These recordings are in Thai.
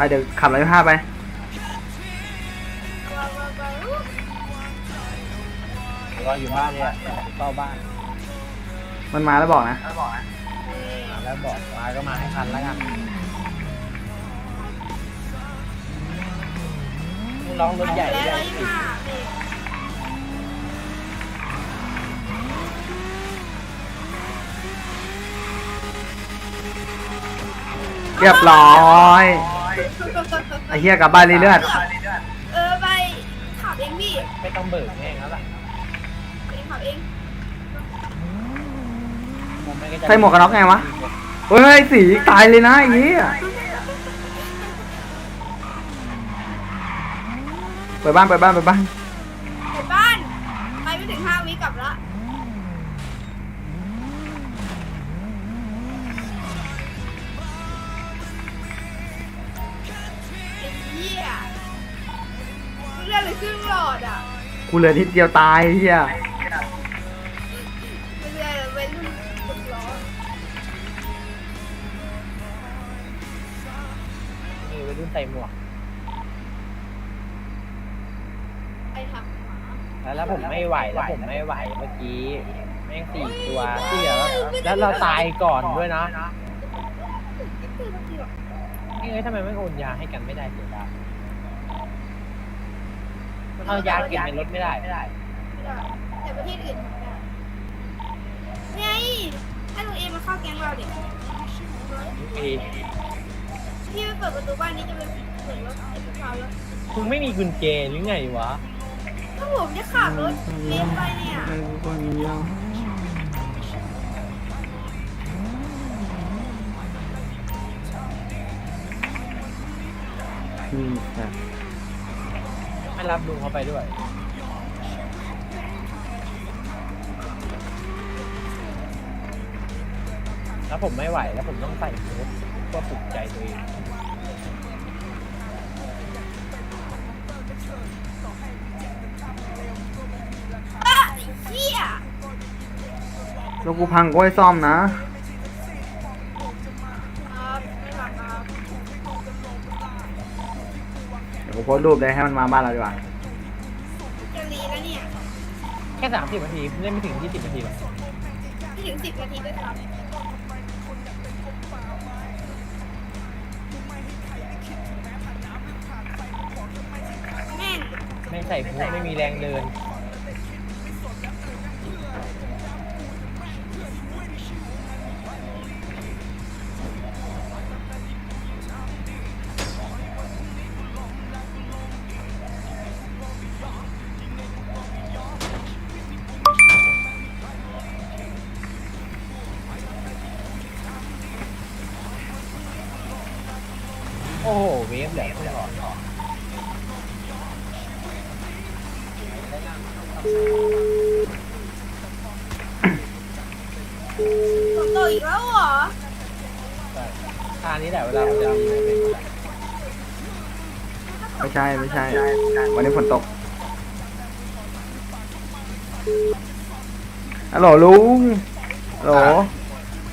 ไปเดี๋ยวขับร้อยห้าไปว้าวว้าวว้าวรออยู่บ้านเนี่ยเข้าบ้าน มันมาแล้วบอกนะ แล้วบอกมาก็มาให้ทันแล้วกันร้องรถใหญ่แล้วใหญ่ร้อยยี่สิบห้าเบรกเรียบร้อย ไอ้เหี้ยกลับบ้านเรื่อยเออไปขับเองพี่ไม่ต้องเบิกแม่งแล้วล่ะเองขับเองผมไม่ก็จะใส่หมวกกันน็อกไงวะ เฮ้ยสีตายเลยนะไอ้เหี้ยเปิดบ้านเปิดบ้านเปิดบ้านไปบ้าน ไปไม่ถึงห้าวิกลับละ กูเหลือนิดเดียวตายไอ้เหี้ยไม่เลือดเลยเป็นรุ่นสุดล้อมีวัยรุ่นใส่หมวก ไอ้หักหมาแล้วแล้วผมไม่ไหวแล้วผมไม่ไหวเมื่อกี้แม่งสี่ตัวที่เหลือแล้วเราตายก่อนด้วยนะเอ้ยทำไมไม่โอนยาให้กันไม่ได้เสียดายมัน เอายาเก็บในรถไม่ได้ไม่ได้แต่ประเทศอื่นทำได้ไงถ้าลุงเอมาเข้าแก๊งเราเด็กมีพี่ไปเปิดประตูบ้านนี้จะไปเปิดรถไอ้พวกเราแล้วคุณไม่มีกุญแจหรือไงวะถ้าผมจะขับรถเลี้ยงไปเนี่ยอืมค รับไม่รับลุงเขาไปด้วย แล้วผมไม่ไหวแล้วผมต้องใส่ชุดเพื่อปลุกใจตัวเองอะไอ้เหี้ยแล้วกูพังกูให้ซ่อมนะ พสต์รูปเลยให้มันมาบ้านเราดีกว่าจะรีแล้วเนี่ยแค่สามสิบนาทีเล่นไม่ถึงยี่สิบนาทีหรอกไม่ถึงสิบนาทีด้วยซ้ำแม่งไม่ใส่พุไม่มีแรงเดิน อีกแล้วเหรอท่านี้แหละเวลามันจะมีเป็นไม่ใช่ไม่ใช่ วันนี้ฝนตกฮัลโหลลุงฮัลโหล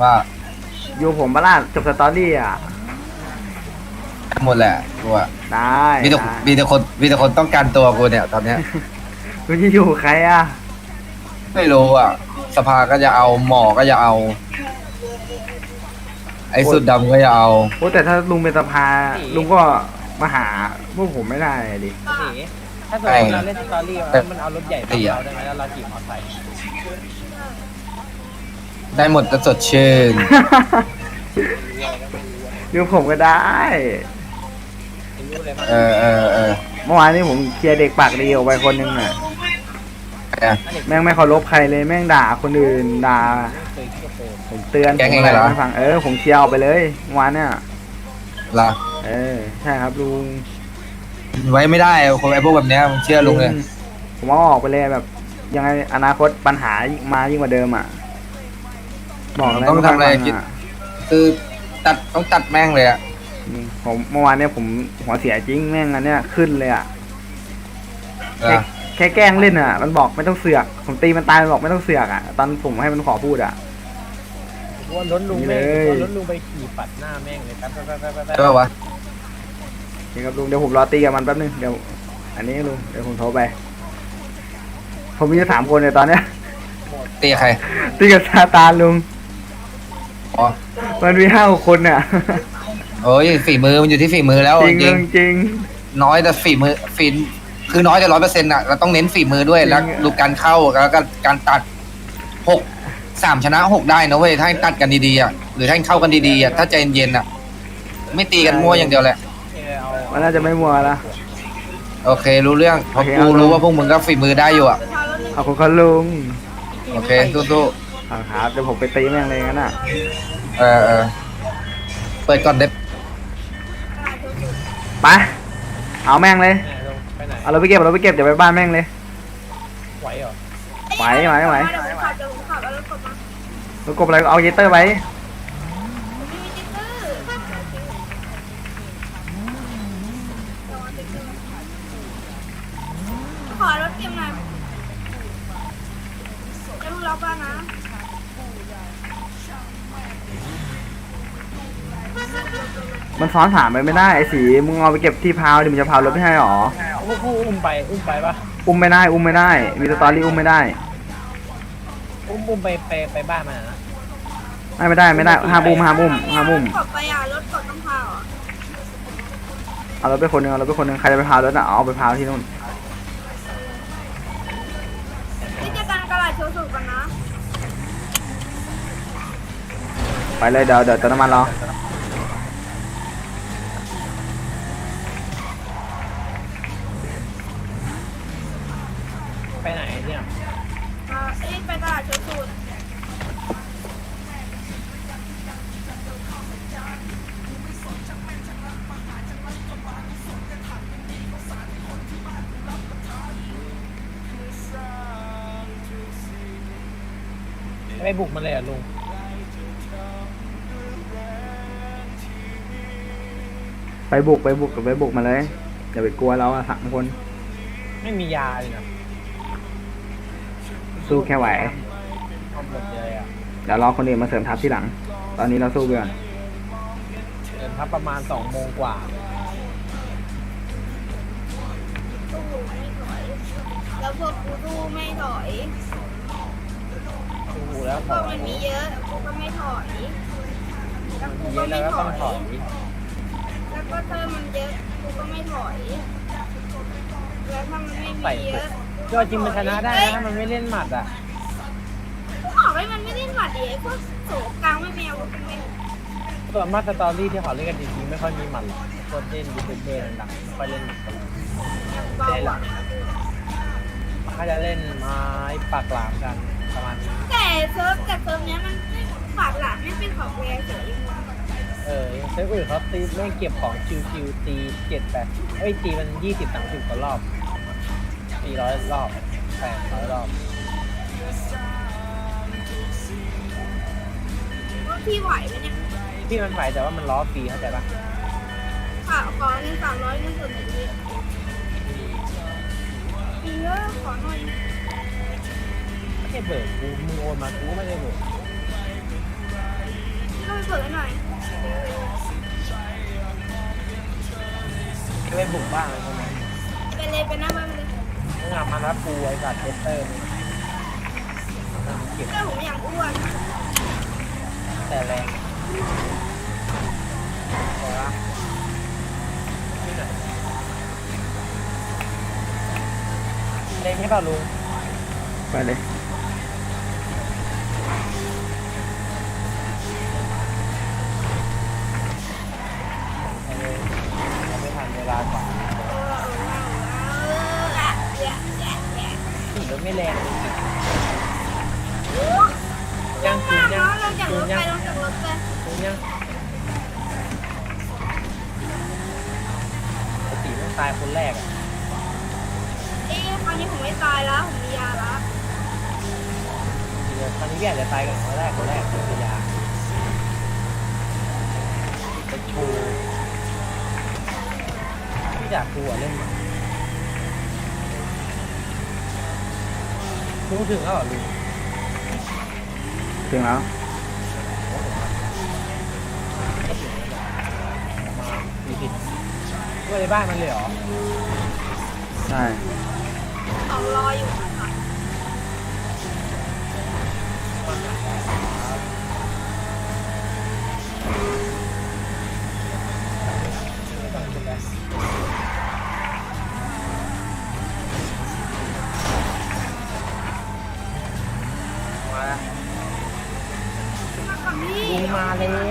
ว่าอยู่ผมบ้าล่ะจบสตอรี่อะ หมดแหละกูอะได้มีแต่ได้มีแต่คนมีแต่คนต้องการตัวกูเนี่ยตอนเนี้ยกูจะอยู่ใครอะ ไม่รู้อะ สภาก็จะเอาหมอก็จะเอา ไอ้สุดดำก็จะเอา โอ้แต่ถ้าลุงเป็นสภาลุงก็มาหาพวกผมไม่ได้ดิอะเอ๋ถ้าสมมติเราเล่นสตอรี่แล้วมันเอารถใหญ่มาเราได้ไหมแล้วเราขี่มอเตอร์ไซค์ได้หมดจะสดชื่นอยู่ผมก็ได้ไม่รู้เลยมั้เออเออเออเมื่อวานนี้ผมเคลียร์เด็กปากดีออกไปคนหนึงอะเนี่ยแม่งไม่เคารพใครเลยแม่งด่าคนอื่นด่า เคยที่กระโปรง ผมเตือนแกผมงอะไงไรเหรอไม่ฟังเออผมเคลียร์ออกไปเลยเมื่อวานเนี่ยล่ะเออใช่ครับลุงไว้ไม่ได้คนไอ้พวกแบบเนี้ยมึงเชื่อลุงเลยผมเอาออกไปเลยแบบ ยังไงอนาคตปัญหายิ่งมายิ่งกว่าเดิมอะบอกอะไรต้องทำอะไรม่ฟัคิดอะคือตัดต้องตัดแม่งเลยอะอืมผมเมื่อวานเนี่ยผมหัวเสียจริงแม่งอันเนี้ยขึ้นเลยอะเออแค่แกล้งเล่นอะ มันบอกไม่ต้องเสือก ผมตีมันตายมันบอกไม่ต้องเสือกอะ ตอนผมให้มันขอพูดอะ ว่ารถลุงแม่งนี่เลยรถลุงไปขี่ปัดหน้าแม่งเลยแป๊บแป๊บแป๊บแป๊บแป๊บใช่ป่าวะนี่ครับลุงเดี๋ยวผมรอตีกับมันแป๊บนึงเดี๋ยวอันนี้ลุงเดี๋ยวผมโทรไป ผมมีอยู่สามคนเนี่ยตอนเนี้ยเตียใคร ตีกับซาตานลุงอ๋อ มันมีห้าหกคนเนี่ยโอ้ยฝีมือมันอยู่ที่ฝีมือแล้วจริงจริลุงงจริงน้อยแต่ฝีมือฝีคือน้อยแต่ร้อยเปอร์เซ็นต์อะเราต้องเน้นฝีมือด้วยจริง แล้วดูการเข้าแล้วก็การตัดหก สามชนะหกได้นะเว้ยถ้าให้ตัดกันดีๆอะหรือถ้าให้เข้ากันดีๆอะถ้าใจเย็นๆอะ ไม่ตีกันมั่วอย่างเดียวแหละเออเอามันน่าจะไม่มัวละ โอเค รู้เรื่องเพราะโอเคกูเอารู้ลงว่าพวกมึงก็ฝีมือได้อยู่อะเช้าแล้วหนึ่งขอบคุณครับลุงโอเคสู้เอาครับเดี๋ยวผมไปตีแม่งเลยงั้นอะ ๆเออเออเปิดก่อนเด็บกระดาษโชว์สูตรไป เอาแม่งเลยไหนลงไปไหนเอาเราไปเก็บเอาเราไปเก็บเดี๋ยวไปบ้านแม่งเลย ไหวเหรอไหวไหวไหวเดี๋ยวผมขับเดี๋ยวผมขับแล้วรถกดมา แล้วกบอะไรก็เอาเยเตอร์ไว้ผมไม่มีติ๊กเกอร์ระวังติ๊กเกอร์ขอรถเตรียมหน่อยจะรู้ล็อกบ้านนะมันซ้อนสามไปไม่ได้ไอ้สีมึงเอาไปเก็บที่พาวดิมึงจะพาวรถไม่ให้หรอผู้ผู้อุ้มไปอุ้มไปปะอุ้มไม่ได้ อุ้มไม่ได้ มีสตอรี่อุ้มไม่ได้ อุ้มอุ้มไปไปไปบ้านมันอะนะ ไม่ไม่ได้ไม่ได้ห้ามอุ้มห้ามอุ้มห้ามอุ้มกดไปอะรถกดต้องพาวอะเอารถไปคนหนึงเอารถไปคนหนึงใครจะไปพาวรถอะเอาไปพาวที่นู่นนี่จะการกระดาษโชว์สูตรกันนะไปเลยเดี๋ยวเดี๋ยวเติมน้ำมันรอไปไหนเนี่ยอ่าเอ้ยไปกระดาษโชว์สูต บุกมันเลยเหรอะลุงไปบุกไปบุกไปบุกมาเลยอย่าไปกลัวเราอะสามคนไม่มียาเลยนะสู้แค่ไหวเอาหมดเลยอะเดี๋ยวรอคนอื่นมาเสริมทัพที่หลัง ตอนนี้เราสู้ไปก่อนเดินพักประมาณสองโมงกว่าตู้ไม่ถอยแล้วพวกกูตู้ไม่ถอย ดูแล้วพถวอกยมันมีเยอะกูก็ไม่ถอยแล้วกูเยก็อะแล้ไม่วก็ถต้องถออยยแล้วก็เธอมันเยอะกูก็ไม่ถอยแล้วถ้ามันไม่มีเยอะก็จริงมันชนะได้นะถ้ามันไม่เล่นหมัดอะกูบอกให้มันไม่เล่นหวัดดีไอ้พวกโสกลางไม่แมวกันไม่ส่วนมากสตอรี่ที่เขาเล่นกันจริงๆไม่ค่อยมีหมัดหรอกคนเล่นยูทูบเบอร์ดังๆไม่ค่อยเล่นหมัดกันเบาอะ ถ้าจะเล่นไม้ปากหลามกันประมาณนี้แต่ เซิร์ฟแต่เซิร์ฟเนี้ยมันไม่ปากหลานไม่เป็นของแรงเฉยเออเซิร์ฟอื่นเขาตีไม่เก็บของชิวๆตีเจ็ดแปดเอ้ยตีมันยี่สิบสามสิบกว่ารอบตีร้อยรอบแปดร้อยรอบ พวกพี่ไหวไหมเนี่ยที่มันไหวแต่ว่ามันล้อฟรีเข้าใจปะข่าวขอเงินสามร้อยเงินส่วนหนึ่งดิมีเยอะขอหน่อย ไม่ได้เบิกกูมึงโอนมากูก็ไม่ได้เบิกก็ไปเปิดให้หน่อยจะไปบุกบ้างอะไรพวกนั้นไปเลยไปหน้าบ้านไปเลยมึงอะมารับกูไอ้สัตว์เทสเตอร์มึงเก็บเจ้าผมอยากอ้วนแต่แรงแต่ว่าที่ไหนเล่นใช่ป่ะลุงไปเลย ไปเลยยังไม่ทันเวลากว่า เออเออเอออะแยะแยะแยะ ขี่รถไม่แรงเลยยัง มา คืนยัง เนาะลงจาก คื ร น ถไป ยัง ลงจากรถไป คืนยังปกติมันตายคนแรกอะ เอ๊ะคราวนี้ผม ไม่ตายแล้วผมมียาแล้วเดี๋ยวคราวนี้พี่อาจจะตายกันคนแรกคนแรกคือพยาไปชูพี่จากกูอะเล่นมาลุงถึงแล้วเหรอลุงถึงแล้วก็ถึงแล้วแหละประมาณสี่สิบด้วยในบ้านมันเลยเหรอ ใช่ เขารออยู่ค่ะมามากับพี่ลุงมาแล้ว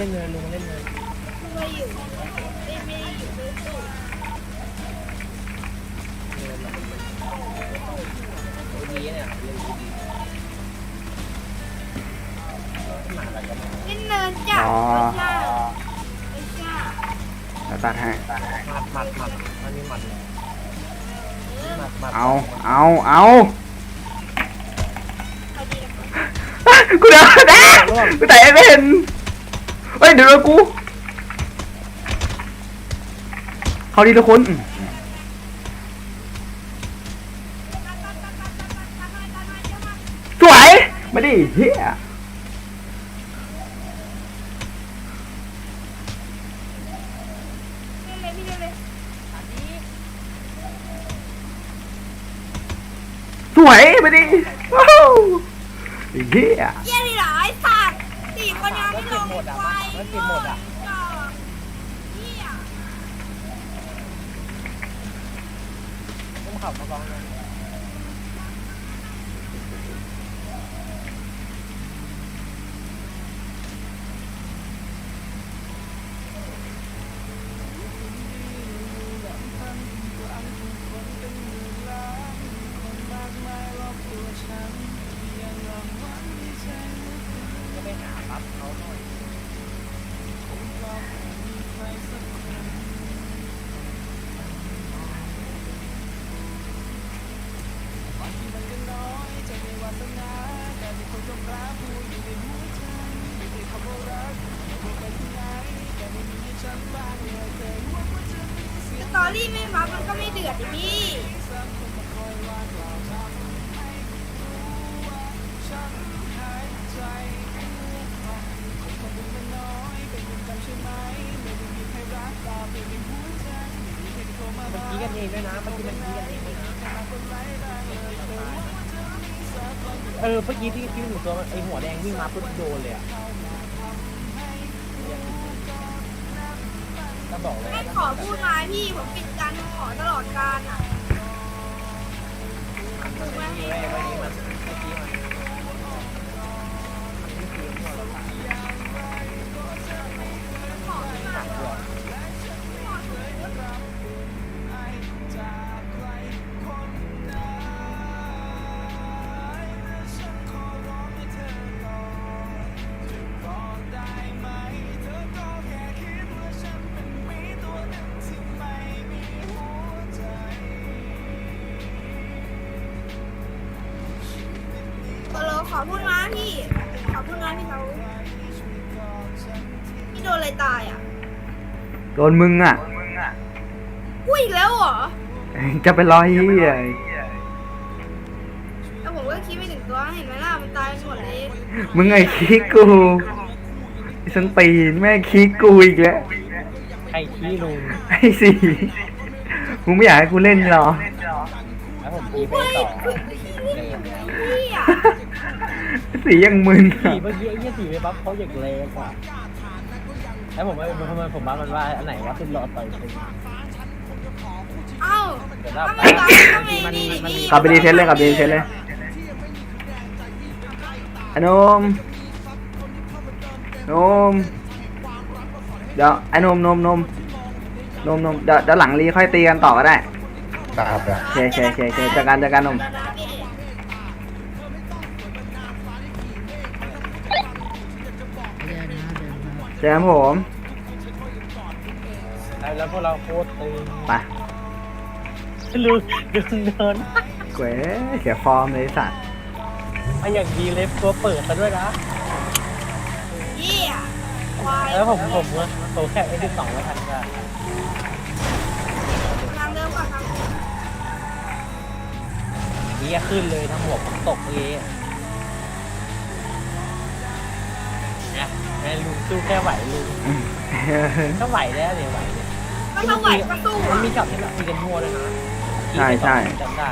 ม่ไหวโอ้ยมันเล่นเงินลุงมันเล่นเงินไม่อยู่ไม่ไม่ได้อยู่ด้วยตู้เงินแบบโอ้ยดีเนี่ยเล่นดีหมาอะไรกันเนี่ยเล่นเนินจ้ะไม่ใช่ไม่ใช่แล้วตัดให้หมัดหมัดหมัดมันมีหมัดเลยหมัดหมัดเอา เอา เอาพอดีแล้วกูเดินนะกูแต่ไม่เห็นเฮ้ยเดี๋ยวกู เขาดีทุกคนสวยไมาดิเฮียเล่นเลยพี่เล่นเลยสวยมาดิว้าวเฮีย เยี่ยนี่เหรอไอ้สัตว์สี่คนยังไม่ลงไฟเยี่ยผมขับมากองเลย สตอรี่ไม่มามันก็ไม่เดือดดิพี่ มันกี้กันเองด้วยนะเมื่อกี้มันกี้กันเองด้วยนะเออเมื่อกี้ที่ที่หนูตัวมันไอหัวแดงวิ่งมาปุ๊บโดนเลยอะ ให้ขอพูดมาพี่ผมปิดการขอตลอด ขอพูดมาพี่ ขอพูดมาพี่เขาพี่โดนอะไรตายอะ โดนมึงอะ อุ้ยอีกแล้วเหรอ จะไปรอเฮียแล้วผมก็คิดไม่ถึงตัวเห็นไหมล่ะมันตายหมดเลยมึงไอ้คิกกูไอ้สันตีนแม่งคิกกูอีกแล้ว ใครขี้ลุงไอ้สีมึงไม่อยากให้กูเล่นเหรอ แล้วผมตีไปเฮ้ยต่อคือพี่เล่นยังไงพี่อะ สียังมึนตีอะเมื่อกี้ไอ้เนี่ยตีไปปั๊บเขาอยากเลกว่ะแล้วผมว่าทำไมผมว่ามันว่าอันไหนว่าขึ้นรอต่อยตึงเอ้าเดี๋ยวเราถ้าไปไม่ตายก็ไม่นี่พี่ขับไปดีเทสเลยขับไปดีเทสเลยไอ้หนมนมเดี๋ยวไอ้นมนมนมนมนมเดี๋ยวเดี๋ยวหลังรีค่อยตีกันต่อก็ได้ ครับครับโอเคโอเคโอเคโอเคเจอกันเจอกันนมเจอกันผมแล้วพวกเราโคตรตึงไปลืมลืมเดินเก๋เสียฟอร์มเลยไอ้สัตว์ไอ้อย่างดีเล็บตัวเปิดซะด้วยนะเยี่ยควายแล้วผมผมผมแค่เอ็นที่สองไม่ทันกันทางเดิมก่อนทางเดิมนี้ยขึ้นเลยทั้งหัวผมตกเลย อะนะแม่ลุงสู้แค่ไหวลุงก็ไหวแล้วเนี่ยไหวเนี่ยก็ถ้าไหวก็สู้มันอะมีช็อตที่แบบตีกันมั่วด้วยนะใช่ใช่ จำได้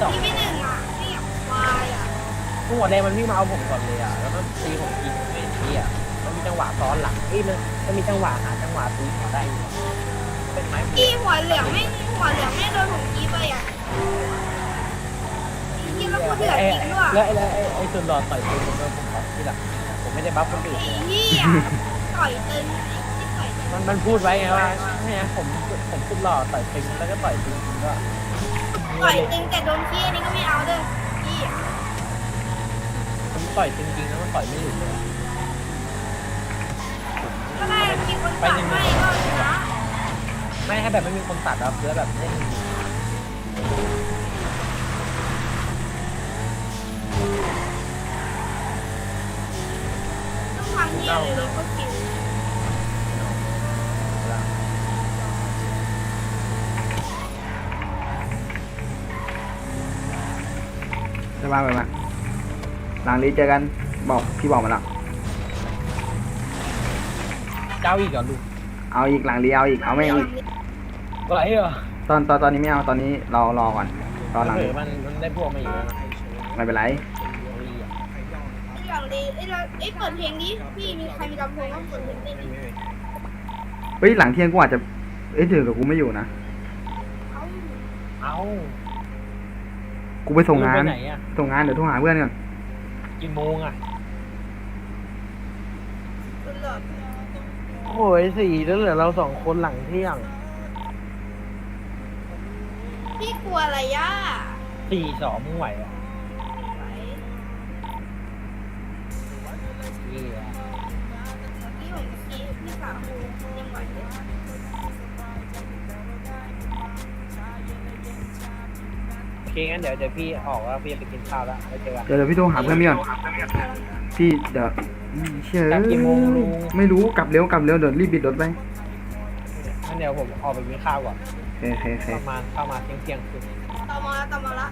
สองทีไม่หนึ่งอะไม่อยากวายอะหัวแดงมันวิ่งมาเอาผมก่อนเลยอะแล้วมันตีผมทีผมเป็นที่อะมันมีจังหวะซ้อนหลังเอ้ยมันมันมีจังหวะหาจังหวะตีเขาได้อยู่เป็นไม้พี่หัวเหลืองไม่หัวเหลืองไม่โดนผมกี้ไปอะพี่แล้วกูเดือดไอ้จริงด้วยแล้วไอ้ไอ้ไอ้ส่วนรอต่อยตีผมโดนผมครับที่หลังผม ไม่ได้บัฟคนอื่นไอ้เหี้ยต่อยตึงไอ้ที่ต่อยตึงมันมันพูดไว้ไงว่าเนี่ยผมผมสุดหล่อต่อยตึงแล้วก็ต่อยตึงก็ต่อยตึงแต่โดนพี่นี่ก็ไม่เอาเด้อพี่อะผมต่อยจริงๆแล้วมันต่อยไม่หยุดเลยก็ได้มีคนตัดให้ก็ชนะไม่ให้แบบไม่มีคนตัดแล้วแล้วแบบเล่น เหี้ยเลยเลยก็กินจะมาไปมาหลังนี้เจอกันบอกพี่บอกมาแล้วเจ้าอีกเหรอลุงเอาอีกหลังนี้เอาอีกเอาไม่อีกไหวเหรอตอนตอนตอนนี้ไม่เอาตอนนี้เรารอก่อนรอหลังเอนี้อมันมันได้พวกมาอีกแล้วนะไม่เป็นไร ไอ้หลังเลยไอ้เราไอ้เปิดเพลงนี้พี่มีใครมีลำโพงก็เปิดเพลงได้ดิเฮ้ยหลังเที่ยงกูอาจจะ เอ้ยถือกับกูไม่อยู่นะ เอ้าเอ้ากูไปส่งงานลุไปไหนอะส่งงานเดี๋ยวโทรหาเพื่อนก่อนกี่โมงอะเปิดเลยโอ้ยสี่แล้วเหลือเราสองคนหลังเที่ยงพี่กลัวอะไรย่าสี่สองมึงไหวอะ เคงั้นเดี๋ยวเดี๋ยวพี่ออกแล้วพี่จะไปกินข้าวแล้วไปเจอกันเดี๋ยวเดี๋ยวพี่โทรหาเพื่อนพี่ก่อนพี่เดี๋ยวอืมเชื่อกลับกี่โมงลุงไม่รู้กลับเร็วกลับเร็วเดี๋ยวรีบบิดรถไปงั้นเดี๋ยวผมออกไปกินข้าวก่อนโอเคโอเคโอเคประมาณประมาณเที่ยงเที่ยงคืนต่อมาต่อมาละ